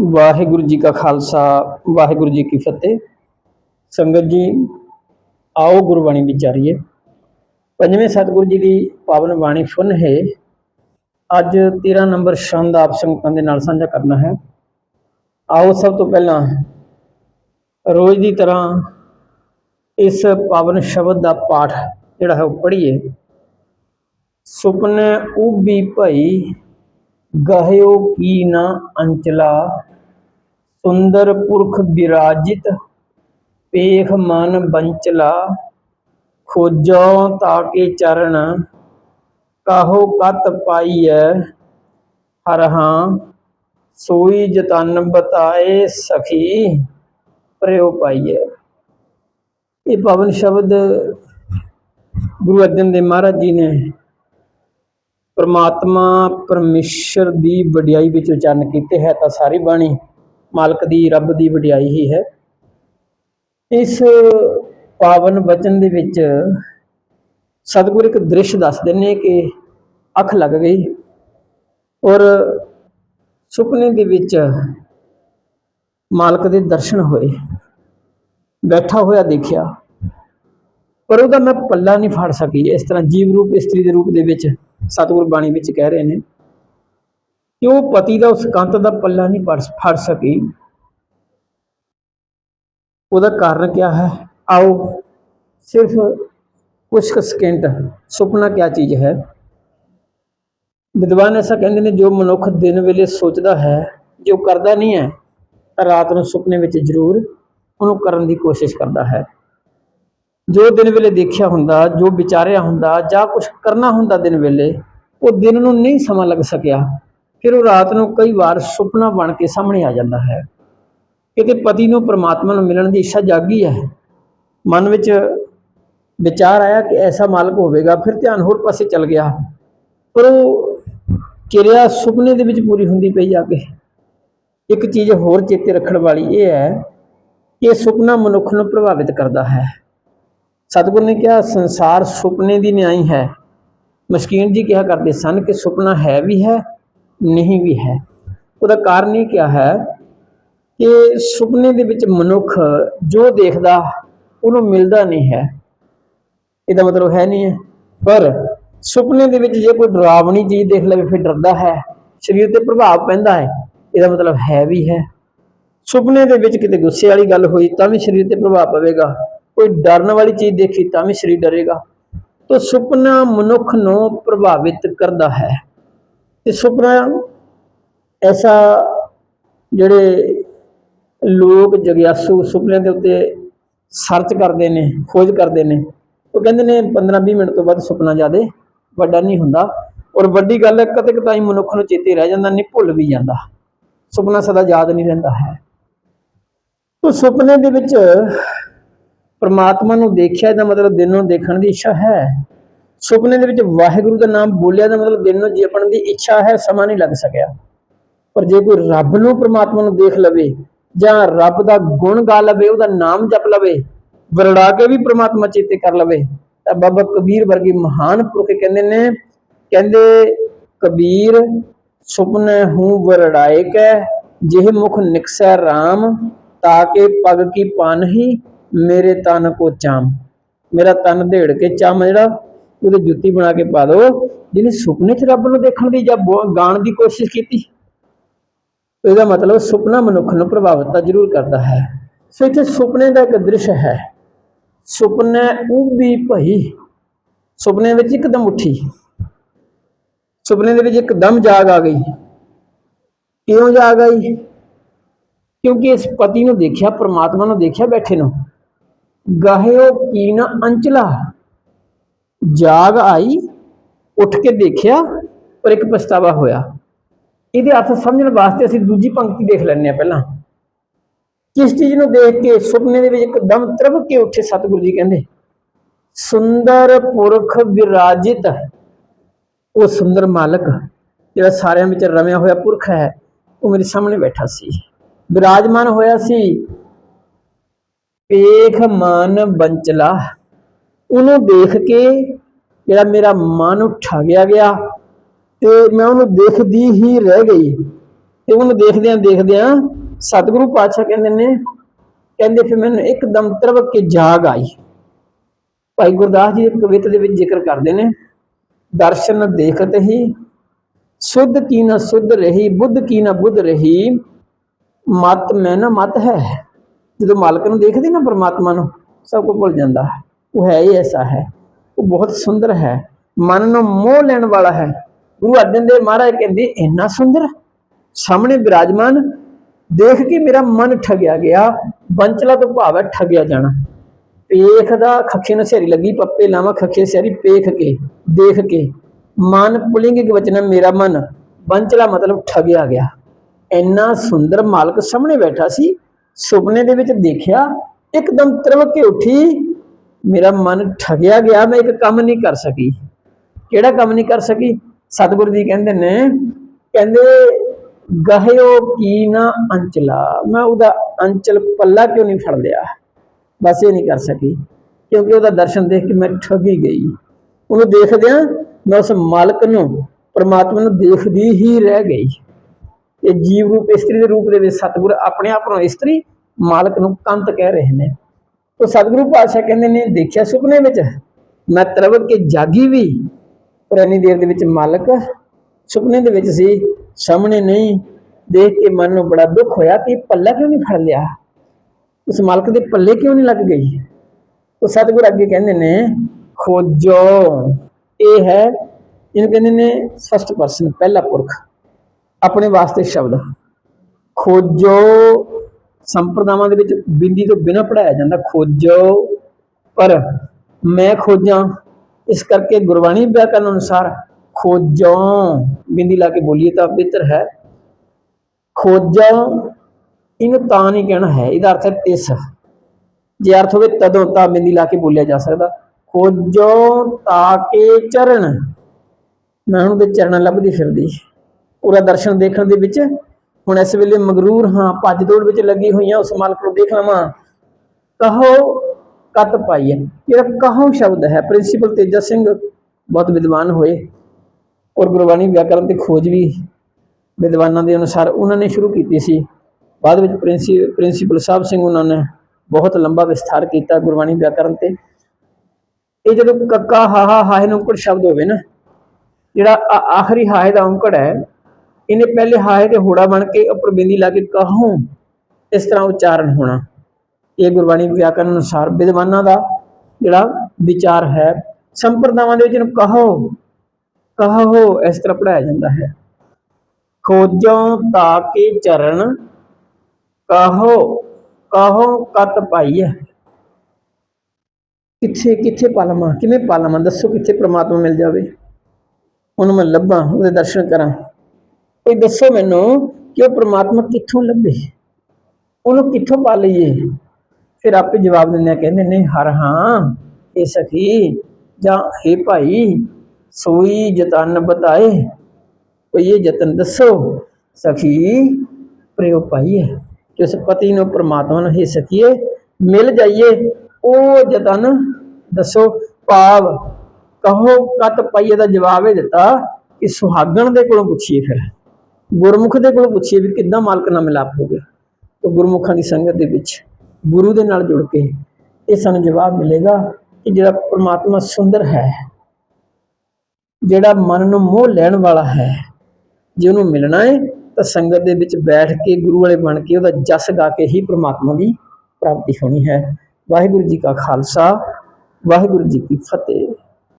ਵਾਹਿਗੁਰੂ ਜੀ ਕਾ ਖਾਲਸਾ, ਵਾਹਿਗੁਰੂ ਜੀ ਕੀ ਫਤਿਹ। ਸੰਗਤ ਜੀ, ਆਓ ਗੁਰਬਾਣੀ ਵਿਚਾਰੀਏ ਪੰਜਵੇਂ ਸਤਿਗੁਰੂ ਜੀ ਦੀ ਪਾਵਨ ਬਾਣੀ ਫੁਨ ਹੈ। ਅੱਜ 13 ਨੰਬਰ ਛੰਦ ਆਪ ਸੰਗਤਾਂ ਦੇ ਨਾਲ ਸਾਂਝਾ ਕਰਨਾ ਹੈ। ਆਓ ਸਭ ਤੋਂ ਪਹਿਲਾਂ ਰੋਜ਼ ਦੀ ਤਰ੍ਹਾਂ ਇਸ ਪਾਵਨ ਸ਼ਬਦ ਦਾ ਪਾਠ ਜਿਹੜਾ ਹੈ ਉਹ ਪੜ੍ਹੀਏ। ਸੁਪਨੇ ਉਬੀ ਭਈ, ਗਹਿਓ ਕੀ ਨਾ ਅੰਚਲਾ ਸੁੰਦਰ ਪੁਰਖ ਬਿਰਾਜਿਤ, ਪੇਖ ਮਨ ਬੰਚਲਾ, ਖੋਜੋ ਤਾਕੇ ਚਰਨ, ਕਾਹੋ ਕਤ ਪਾਈਐ, ਹਰ ਹਾਂ, ਸੋਈ ਜਤਨ ਬਤਾਏ ਸਖੀ ਪ੍ਰਯੋ ਪਾਈਐ। ਇਹ ਪਾਵਨ ਸ਼ਬਦ ਗੁਰੂ ਅਰਜਨ ਦੇਵ ਮਹਾਰਾਜ ਜੀ ਨੇ ਪਰਮਾਤਮਾ ਪਰਮੇਸ਼ਰ ਦੀ ਵਡਿਆਈ ਵਿੱਚ ਉਚਾਰਨ ਕੀਤੇ, ਹੈ ਤਾਂ ਸਾਰੀ ਬਾਣੀ। ਮਾਲਕ ਦੀ, ਰੱਬ ਦੀ ਵਡਿਆਈ ਹੀ ਹੈ। ਇਸ ਪਾਵਨ ਵਚਨ ਦੇ ਵਿੱਚ ਸਤਿਗੁਰ ਇੱਕ ਦ੍ਰਿਸ਼ ਦੱਸਦੇ ਨੇ ਕਿ ਅੱਖ ਲੱਗ ਗਈ ਔਰ ਸੁਪਨੇ ਦੇ ਵਿੱਚ ਮਾਲਕ ਦੇ ਦਰਸ਼ਨ ਹੋਏ। ਬੈਠਾ ਹੋਇਆ ਦੇਖਿਆ, ਪਰ ਉਹਦਾ ਮੈਂ ਪੱਲਾ ਨਹੀਂ ਫੜ ਸਕੀ। ਇਸ ਤਰ੍ਹਾਂ ਜੀਵ ਰੂਪ, ਇਸਤਰੀ ਦੇ ਰੂਪ ਦੇ ਵਿੱਚ ਸਤਿਗੁਰ ਬਾਣੀ ਵਿੱਚ ਕਹਿ ਰਹੇ ਨੇ ਕਿ ਉਹ ਪਤੀ ਦਾ ਉਸ ਕੰਤ ਦਾ ਪੱਲਾ ਨਹੀਂ ਫੜ ਫੜ ਸਕੀ? ਉਹਦਾ ਕਾਰਨ ਕੀ ਹੈ? ਆਓ, ਸਿਰਫ ਕੁਝ ਕੁ ਸਕਿੰਟ ਸੁਪਨਾ ਕੀ ਚੀਜ਼ ਹੈ? ਵਿਦਵਾਨ ਐਸਾ ਕਹਿੰਦੇ ਨੇ, ਜੋ ਮਨੁੱਖ ਦਿਨ ਵੇਲੇ ਸੋਚਦਾ ਹੈ, ਜੋ ਕਰਦਾ ਨਹੀਂ ਹੈ ਤਾਂ ਰਾਤ ਨੂੰ ਸੁਪਨੇ ਵਿੱਚ ਜ਼ਰੂਰ ਉਹਨੂੰ ਕਰਨ ਦੀ ਕੋਸ਼ਿਸ਼ ਕਰਦਾ ਹੈ। ਜੋ ਦਿਨ ਵੇਲੇ ਦੇਖਿਆ ਹੁੰਦਾ, ਜੋ ਵਿਚਾਰਿਆ ਹੁੰਦਾ, ਜਾਂ ਕੁਝ ਕਰਨਾ ਹੁੰਦਾ ਦਿਨ ਵੇਲੇ, ਉਹ ਦਿਨ ਨੂੰ ਨਹੀਂ ਸਮਾਂ ਲੱਗ ਸਕਿਆ। ਫਿਰ ਉਹ ਰਾਤ ਨੂੰ ਕਈ ਵਾਰ ਸੁਪਨਾ ਬਣ ਕੇ ਸਾਹਮਣੇ ਆ ਜਾਂਦਾ ਹੈ। ਕਿਤੇ ਪਤੀ ਨੂੰ ਪ੍ਰਮਾਤਮਾ ਨੂੰ ਮਿਲਣ ਦੀ ਇੱਛਾ ਜਾਗੀ ਹੈ। ਮਨ ਵਿੱਚ ਵਿਚਾਰ ਆਇਆ ਕਿ ਐਸਾ ਮਾਲਕ ਹੋਵੇਗਾ, ਫਿਰ ਧਿਆਨ ਹੋਰ ਪਾਸੇ ਚਲ ਗਿਆ। ਪਰ ਉਹ ਕਿਰਿਆ ਸੁਪਨੇ ਦੇ ਵਿੱਚ ਪੂਰੀ ਹੁੰਦੀ ਪਈ ਜਾ ਕੇ। ਇੱਕ ਚੀਜ਼ ਹੋਰ ਚੇਤੇ ਰੱਖਣ ਵਾਲੀ ਇਹ ਹੈ ਕਿ ਸੁਪਨਾ ਮਨੁੱਖ ਨੂੰ ਪ੍ਰਭਾਵਿਤ ਕਰਦਾ ਹੈ। ਸਤਿਗੁਰ ਨੇ ਕਿਹਾ, ਸੰਸਾਰ ਸੁਪਨੇ ਦੀ ਨਿਆਈ ਹੈ। ਮਸ਼ਕੀਨ ਜੀ ਕਿਹਾ ਕਰਦੇ ਸਨ ਕਿ ਸੁਪਨਾ ਹੈ ਵੀ ਹੈ ਨਹੀਂ ਵੀ ਹੈ। ਉਹਦਾ ਕਾਰਨ ਇਹ ਕਿਹਾ ਹੈ ਕਿ ਸੁਪਨੇ ਦੇ ਵਿੱਚ ਮਨੁੱਖ ਜੋ ਦੇਖਦਾ, ਉਹਨੂੰ ਮਿਲਦਾ ਨਹੀਂ ਹੈ। ਇਹਦਾ ਮਤਲਬ ਹੈ ਨਹੀਂ ਹੈ। ਪਰ ਸੁਪਨੇ ਦੇ ਵਿੱਚ ਜੇ ਕੋਈ ਡਰਾਵਣੀ ਚੀਜ਼ ਦੇਖ ਲਵੇ, ਫਿਰ ਡਰਦਾ ਹੈ। ਸਰੀਰ ਤੇ ਪ੍ਰਭਾਵ ਪੈਂਦਾ ਹੈ। ਇਹਦਾ ਮਤਲਬ ਹੈ ਵੀ ਹੈ। ਸੁਪਨੇ ਦੇ ਵਿੱਚ ਕਿਤੇ ਗੁੱਸੇ ਵਾਲੀ ਗੱਲ ਹੋਈ, ਤਾਂ ਵੀ ਸਰੀਰ ਤੇ ਪ੍ਰਭਾਵ ਪਵੇਗਾ। ਕੋਈ ਡਰਨ ਵਾਲੀ ਚੀਜ਼ ਦੇਖੀ, ਤਾਂ ਵੀ ਸਰੀਰ ਡਰੇਗਾ। ਤਾਂ ਸੁਪਨਾ ਮਨੁੱਖ ਨੂੰ ਪ੍ਰਭਾਵਿਤ ਕਰਦਾ ਹੈ। ਤੇ ਸੁਪਨਾ ਐਸਾ ਜਿਹੜੇ ਲੋਕ ਜਗਿਆਸੂ ਸੁਪਨੇ ਦੇ ਉੱਤੇ ਸਰਚ ਕਰਦੇ ਨੇ, ਖੋਜ ਕਰਦੇ ਨੇ, ਉਹ ਕਹਿੰਦੇ ਨੇ 15-20 ਮਿੰਟ ਤੋਂ ਬਾਅਦ ਸੁਪਨਾ ਜ਼ਿਆਦਾ ਵੱਡਾ ਨਹੀਂ ਹੁੰਦਾ ਔਰ ਵੱਡੀ ਗੱਲ ਕਦੇ ਕਦਾਈ ਮਨੁੱਖ ਨੂੰ ਚੇਤੇ ਰਹਿ ਜਾਂਦਾ, ਨਹੀਂ ਭੁੱਲ ਵੀ ਜਾਂਦਾ। ਸੁਪਨਾ ਸਦਾ ਯਾਦ ਨਹੀਂ ਰਹਿੰਦਾ ਹੈ। ਤੋ ਸੁਪਨੇ ਦੇ ਵਿੱਚ ਪਰਮਾਤਮਾ ਨੂੰ ਦੇਖਿਆ, ਇਹਦਾ ਮਤਲਬ ਦਿਨ ਨੂੰ ਦੇਖਣ ਦੀ ਇੱਛਾ ਹੈ। ਸੁਪਨੇ ਦੇ ਵਿੱਚ ਵਾਹਿਗੁਰੂ ਦਾ ਨਾਮ ਬੋਲਿਆ ਦਾ ਮਤਲਬ ਦਿਨ ਨੂੰ ਜੀਵਨ ਦੀ ਇੱਛਾ ਹੈ, ਸਮਾਂ ਨਹੀਂ ਲੱਗ ਸਕਿਆ। ਪਰ ਜੇ ਕੋਈ ਰੱਬ ਨੂੰ, ਪ੍ਰਮਾਤਮਾ ਨੂੰ ਦੇਖ ਲਵੇ ਜਾਂ ਰੱਬ ਦਾ ਗੁਣ ਗਾ ਲਵੇ, ਉਹਦਾ ਨਾਮ ਜਪ ਲਵੇ, ਵਰੜਾ ਕੇ ਵੀ ਪ੍ਰਮਾਤਮਾ ਚੇਤੇ ਕਰ ਲਵੇ, ਤਾਂ ਬਾਬਾ ਕਬੀਰ ਵਰਗੇ ਮਹਾਨ ਪੁਰਖ ਕਹਿੰਦੇ ਨੇ, ਕਹਿੰਦੇ, ਕਬੀਰ, ਸੁਪਨੇ ਹੂੰ ਵਰੜਾਏ ਕੈ ਜਿਹ ਮੁਖ ਨਿਕਸੈ RAM ਤਾਕੇ ਪਗ ਕੀ ਪਾਨਹੀ, ਮੇਰੇ ਤਨ ਕੋ ਚਾਮ। ਮੇਰਾ ਤਨ ਢੇੜ ਕੇ ਚਾਮ ਜਿਹੜਾ ਉਹਦੇ ਜੁੱਤੀ ਬਣਾ ਕੇ ਪਾ ਦੋ ਜਿਹਨੇ ਸੁਪਨੇ 'ਚ ਰੱਬ ਨੂੰ ਦੇਖਣ ਦੀ ਜਾਂ ਗਾਣ ਦੀ ਕੋਸ਼ਿਸ਼ ਕੀਤੀ ਇਹਦਾ ਮਤਲਬ ਸੁਪਨਾ ਮਨੁੱਖ ਨੂੰ ਪ੍ਰਭਾਵਿਤ ਤਾਂ ਜ਼ਰੂਰ ਕਰਦਾ ਹੈ। ਸੋ ਇੱਥੇ ਸੁਪਨੇ ਦਾ ਇੱਕ ਦ੍ਰਿਸ਼ ਹੈ। ਸੁਪਨੇ ਉਬੀ ਭਈ। ਸੁਪਨੇ ਵਿੱਚ ਇੱਕਦਮ ਉੱਠੀ। ਸੁਪਨੇ ਦੇ ਵਿੱਚ ਇੱਕਦਮ ਜਾਗ ਆ ਗਈ। ਕਿਉਂ ਜਾਗ ਆਈ? ਕਿਉਂਕਿ ਇਸ ਪਤੀ ਨੂੰ ਦੇਖਿਆ, ਪ੍ਰਮਾਤਮਾ ਨੂੰ ਦੇਖਿਆ ਬੈਠੇ ਨੂੰ। ਗਾਹਿਓ ਕੀਨ ਅੰਚਲਾ। ਜਾਗ ਆਈ, ਉੱਠ ਕੇ ਦੇਖਿਆ ਪਰ ਇੱਕ ਪਛਤਾਵਾ ਹੋਇਆ। ਇਹਦੇ ਅਰਥ ਸਮਝਣ ਵਾਸਤੇ ਅਸੀਂ ਦੂਜੀ ਪੰਕਤੀ ਦੇਖ ਲੈਂਦੇ ਆ ਪਹਿਲਾਂ। ਕਿਸ ਚੀਜ਼ ਨੂੰ ਦੇਖ ਕੇ ਸੁਪਨੇ ਦੇ ਵਿੱਚ ਇੱਕਦਮ ਤਰਵ ਕੇ ਉੱਠੇ ਸਤਿਗੁਰੂ ਜੀ ਕਹਿੰਦੇ, ਸੁੰਦਰ ਪੁਰਖ ਵਿਰਾਜਿਤ, ਉਹ ਸੁੰਦਰ ਮਾਲਕ, ਜਿਹੜਾ ਸਾਰਿਆਂ ਵਿੱਚ ਰਮਿਆ ਹੋਇਆ ਪੁਰਖ ਹੈ, ਉਹ ਮੇਰੇ ਸਾਹਮਣੇ ਬੈਠਾ ਸੀ। ਵਿਰਾਜਮਾਨ ਹੋਇਆ ਸੀ। ਪੇਖ ਮਨ ਬੰਚਲਾ ਉਹਨੂੰ ਦੇਖ ਕੇ ਜਿਹੜਾ ਮੇਰਾ ਮਨ ਉਠਾ ਗਿਆ ਗਿਆ ਤੇ ਮੈਂ ਉਹਨੂੰ ਦੇਖਦੀ ਹੀ ਰਹਿ ਗਈ। ਤੇ ਉਹਨੂੰ ਦੇਖਦਿਆਂ ਦੇਖਦਿਆਂ ਸਤਿਗੁਰੂ ਪਾਤਸ਼ਾਹ ਕਹਿੰਦੇ ਨੇ, ਕਹਿੰਦੇ ਫਿਰ ਮੈਨੂੰ ਇੱਕਦਮ ਤਰਵਕ ਕੇ ਜਾਗ ਆਈ। ਭਾਈ ਗੁਰਦਾਸ ਜੀ ਇੱਕ ਕਵਿਤਾ ਦੇ ਵਿੱਚ ਜ਼ਿਕਰ ਕਰਦੇ ਨੇ, ਦਰਸ਼ਨ ਦੇਖਤ ਹੀ, ਸੁਧ ਕੀ ਨਾ ਸੁਧ ਰਹੀ, ਬੁੱਧ ਕੀ ਨਾ ਬੁੱਧ ਰਹੀ, ਮਤ ਮੈਂ ਨਾ ਮਤ ਹੈ। ਜਦੋਂ ਮਾਲਕ ਨੂੰ ਦੇਖਦੀ ਨਾ ਪਰਮਾਤਮਾ ਨੂੰ, ਸਭ ਕੁਝ ਭੁੱਲ ਜਾਂਦਾ ਹੈ। ਉਹ ਹੈ ਹੀ ਐਸਾ ਹੈ। ਉਹ ਬਹੁਤ ਸੁੰਦਰ ਹੈ। ਮਨ ਨੂੰ ਮੋਹ ਲੈਣ ਵਾਲਾ ਹੈ। ਗੁਰੂ ਅਰਜਨ ਦੇਵ ਮਹਾਰਾਜ ਕਹਿੰਦੇ, ਇੰਨਾ ਸੁੰਦਰ? ਸਾਹਮਣੇ ਵਿਰਾਜਮਾਨ ਦੇਖ ਕੇ ਮੇਰਾ ਮਨ ਠਗਿਆ ਗਿਆ। ਬੰਚਲਾ ਤੋਂ ਭਾਵ ਹੈ ਠਗਿਆ ਜਾਣਾ। ਪੇਖ ਦਾ ਖੱਖੇ ਨੂੰ ਸਹਰੀ ਲੱਗੀ, ਪੱਪੇ ਲਾਵਾਂ ਖੱਖੇ ਸਹਰੀ ਪੇਖ ਕੇ, ਦੇਖ ਕੇ। ਮਨ ਪੁਲਿੰਗ ਵਚਨ ਮੇਰਾ ਮਨ। ਬੰਚਲਾ ਮਤਲਬ ਠਗਿਆ ਗਿਆ। ਇੰਨਾ ਸੁੰਦਰ ਮਾਲਕ ਸਾਹਮਣੇ ਬੈਠਾ ਸੀ। ਸੁਪਨੇ ਦੇ ਵਿੱਚ ਦੇਖਿਆ, ਇੱਕਦਮ ਤਰਵਕ ਕੇ ਉੱਠੀ। ਮੇਰਾ ਮਨ ਠਗਿਆ ਗਿਆ, ਮੈਂ ਇੱਕ ਕੰਮ ਨਹੀਂ ਕਰ ਸਕੀ। ਕਿਹੜਾ ਕੰਮ ਨਹੀਂ ਕਰ ਸਕੀ? ਸਤਿਗੁਰੂ ਜੀ ਕਹਿੰਦੇ ਨੇ, ਕਹਿੰਦੇ, ਗਹਿਓ ਕੀ ਨਾ ਅੰਚਲਾ। ਮੈਂ ਉਹਦਾ ਅੰਚਲ ਪੱਲਾ ਕਿਉਂ ਨਹੀਂ ਫੜ ਲਿਆ? ਬਸ ਇਹ ਨਹੀਂ ਕਰ ਸਕੀ। ਕਿਉਂਕਿ ਉਹਦਾ ਦਰਸ਼ਨ ਦੇਖ ਕੇ ਮੈਂ ਠੱਗੀ ਗਈ। ਉਹਨੂੰ ਦੇਖਦਿਆਂ ਮੈਂ ਉਸ ਮਾਲਕ ਨੂੰ, ਪਰਮਾਤਮਾ ਨੂੰ ਦੇਖਦੀ ਹੀ ਰਹਿ ਗਈ। ਇਹ ਜੀਵ ਰੂਪ ਇਸਤਰੀ ਦੇ ਰੂਪ ਦੇ ਵਿੱਚ ਸਤਿਗੁਰ ਆਪਣੇ ਆਪ ਨੂੰ ਇਸਤਰੀ, ਮਾਲਕ ਨੂੰ ਕੰਤ ਕਹਿ ਰਹੇ ਨੇ। ਉਹ ਸਤਿਗੁਰੂ ਪਾਤਸ਼ਾਹ ਕਹਿੰਦੇ ਨੇ, ਦੇਖਿਆ ਸੁਪਨੇ ਵਿੱਚ? ਮੈਂ ਤਰਵਕ ਕੇ ਜਾਗੀ ਵੀ, ਪਰ ਇੰਨੀ ਦੇਰ ਦੇ ਵਿੱਚ ਮਾਲਕ ਸੁਪਨੇ ਦੇ ਵਿੱਚ ਸੀ, ਸਾਹਮਣੇ ਨਹੀਂ। ਦੇਖ ਕੇ ਮਨ ਨੂੰ ਬੜਾ ਦੁੱਖ ਹੋਇਆ ਕਿ ਪੱਲਾ ਕਿਉਂ ਨਹੀਂ ਫੜ ਲਿਆ? ਉਸ ਮਾਲਕ ਦੇ ਪੱਲੇ ਕਿਉਂ ਨਹੀਂ ਲੱਗ ਗਈ? ਉਹ ਸਤਿਗੁਰ ਅੱਗੇ ਕਹਿੰਦੇ ਨੇ, ਖੋਜੋ। ਇਹ ਹੈ, ਇਹਨੂੰ ਕਹਿੰਦੇ ਨੇ ਫਸਟ ਪਰਸਨ, ਪਹਿਲਾ ਪੁਰਖ। ਆਪਣੇ ਵਾਸਤੇ ਸ਼ਬਦ। ਖੋਜੋ। ਸੰਪਰਦਾਵਾਂ ਦੇ ਵਿੱਚ ਬਿੰਦੀ ਤੋਂ ਬਿਨਾਂ ਪੜਾਇਆ ਜਾਂਦਾ, ਖੋਜੋ। ਪਰ ਮੈਂ ਖੋਜਾਂ। ਇਸ ਕਰਕੇ ਗੁਰਬਾਣੀ ਵਿਆਕਰਨ ਅਨੁਸਾਰ ਖੋਜੋ। ਬਿੰਦੀ ਲਾ ਕੇ ਬੋਲੀਏ ਤਾਂ ਬਿਹਤਰ ਹੈ। ਖੋਜੋ, ਇਹਨੂੰ ਤਾਂ ਨਹੀਂ ਕਹਿਣਾ ਹੈ। ਇਹਦਾ ਅਰਥ ਹੈ ਤਿਸ। ਜੇ ਅਰਥ ਹੋਵੇ ਤਦੋਂ ਤਾਂ ਬਿੰਦੀ ਲਾ ਕੇ ਬੋਲਿਆ ਜਾ ਸਕਦਾ। ਖੋਜੋ ਤਾਕੇ ਚਰਨ। ਮੈਂ ਹੁਣ ਉਹਦੇ ਚਰਨ ਲੱਭਦੀ ਫਿਰਦੀ। ਉਹਦਾ ਦਰਸ਼ਨ ਦੇਖਣ ਦੇ ਵਿੱਚ ਹੁਣ ਇਸ ਵੇਲੇ ਮਗਰੂਰ ਹਾਂ, ਭੱਜ ਦੌੜ ਵਿੱਚ ਲੱਗੀ ਹੋਈਆਂ ਉਸ ਮਾਲਕ ਨੂੰ ਦੇਖ ਲਵਾਂ। ਕਹੋ ਕਤ ਪਾਈਏ। ਜਿਹੜਾ ਕਹੋ ਸ਼ਬਦ ਹੈ, ਪ੍ਰਿੰਸੀਪਲ ਤੇਜਾ ਸਿੰਘ ਬਹੁਤ ਵਿਦਵਾਨ ਹੋਏ। ਔਰ ਗੁਰਬਾਣੀ ਵਿਆਕਰਨ ਤੇ ਖੋਜ ਵੀ ਵਿਦਵਾਨਾਂ ਦੇ ਅਨੁਸਾਰ ਉਹਨਾਂ ਨੇ ਸ਼ੁਰੂ ਕੀਤੀ ਸੀ। ਬਾਅਦ ਵਿੱਚ ਪ੍ਰਿੰਸੀ, ਪ੍ਰਿੰਸੀਪਲ ਸਾਹਿਬ ਸਿੰਘ ਉਹਨਾਂ ਨੇ ਬਹੁਤ ਲੰਬਾ ਵਿਸਥਾਰ ਕੀਤਾ ਗੁਰਬਾਣੀ ਵਿਆਕਰਨ ਤੇ। ਇਹ ਜਦੋਂ ਕੱਕਾ ਹਾਹਾ ਹਾਹੇ ਨੂੰ ਔਂਕੜ ਸ਼ਬਦ ਹੋਵੇ ਨਾ, ਜਿਹੜਾ ਆਖਰੀ ਹਾਹੇ ਦਾ ਔਂਕੜ ਹੈ ਇਹਨੇ ਪਹਿਲੇ ਹਾਹੇ ਤੇ ਹੋੜਾ ਬਣ ਕੇ ਉੱਪਰ ਬਿੰਦੀ ਲਾ ਕੇ ਕਹੂੰ? ਇਸ ਤਰ੍ਹਾਂ ਉਚਾਰਨ ਹੋਣਾ। ਇਹ ਗੁਰਬਾਣੀ ਵਿਆਕਰਨ ਅਨੁਸਾਰ ਵਿਦਵਾਨਾਂ ਦਾ ਜਿਹੜਾ ਵਿਚਾਰ ਹੈ, ਸੰਪਰਦਾਵਾਂ ਦੇ ਵਿੱਚ ਇਹਨੂੰ ਕਹੋ? ਕਹੋ? ਇਸ ਤਰ੍ਹਾਂ ਪੜਾਇਆ ਜਾਂਦਾ ਹੈ। ਖੋਜੋ ਤਾਕੇ ਚਰਨ ਕਹੋ? ਕਹੋ ਕਤ ਪਾਈਐ? ਕਿੱਥੇ ਕਿੱਥੇ ਪਾਲਮਾ? ਕਿਵੇਂ ਪਾਲਮਾ? ਦੱਸੋ ਕਿੱਥੇ ਪ੍ਰਮਾਤਮਾ ਮਿਲ ਜਾਵੇ? ਉਹਨੂੰ ਮੈਂ ਲੱਭਾਂ, ਉਹਦੇ ਦਰਸ਼ਨ ਕਰਾਂ। ਕੋਈ ਦੱਸੋ ਮੈਨੂੰ ਕਿ ਉਹ ਪ੍ਰਮਾਤਮਾ ਕਿੱਥੋਂ ਲੱਭੇ? ਉਹਨੂੰ ਕਿੱਥੋਂ ਪਾ ਲਈਏ? ਫਿਰ ਆਪੇ ਜਵਾਬ ਦਿੰਦੇ ਆ, ਕਹਿੰਦੇ ਨੇ ਹਰ ਹਾਂ, ਇਹ ਸਖੀ, ਜਾਂ हे ਭਾਈ, ਸੋਈ ਜਤਨ ਬਤਾਏ, ਕੋਈ ਇਹ ਯਤਨ ਦੱਸੋ, ਸਖੀ ਪ੍ਰਯੋ ਪਾਈਏ ਕਿ ਉਸ ਪਤੀ ਨੂੰ ਪ੍ਰਮਾਤਮਾ ਨੂੰ ਹੀ ਸਕੀਏ ਮਿਲ ਜਾਈਏ, ਉਹ ਯਤਨ ਦੱਸੋ, ਭਾਵ ਕਹੋ, ਕਤ ਪਾਈਏ ਦਾ ਜਵਾਬ ਇਹ ਦਿੱਤਾ ਕਿ ਸੁਹਾਗਣ ਦੇ ਕੋਲੋਂ ਪੁੱਛੀਏ ਫਿਰ। ਗੁਰਮੁਖ ਦੇ ਕੋਲੋਂ ਪੁੱਛੀਏ ਵੀ ਕਿੱਦਾਂ ਮਾਲਕ ਨਾਲ ਮਿਲਾਪ ਹੋਵੇ ਤਾਂ ਗੁਰਮੁਖਾਂ ਦੀ ਸੰਗਤ ਦੇ ਵਿੱਚ ਗੁਰੂ ਦੇ ਨਾਲ ਜੁੜ ਕੇ ਇਹ ਸਾਨੂੰ ਜਵਾਬ ਮਿਲੇਗਾ ਕਿ ਜਿਹੜਾ ਪ੍ਰਮਾਤਮਾ ਸੁੰਦਰ ਹੈ, ਜਿਹੜਾ ਮਨ ਨੂੰ ਮੋਹ ਲੈਣ ਵਾਲਾ ਹੈ, ਜੇ ਉਹਨੂੰ ਮਿਲਣਾ ਹੈ, ਤਾਂ ਸੰਗਤ ਦੇ ਵਿੱਚ ਬੈਠ ਕੇ ਗੁਰੂ ਵਾਲੇ ਬਣ ਕੇ ਉਹਦਾ ਜਸ ਗਾ ਕੇ ਹੀ ਪ੍ਰਮਾਤਮਾ ਦੀ ਪ੍ਰਾਪਤੀ ਹੋਣੀ ਹੈ। ਵਾਹਿਗੁਰੂ ਜੀ ਕਾ ਖਾਲਸਾ, ਵਾਹਿਗੁਰੂ ਜੀ ਕੀ ਫਤਿਹ।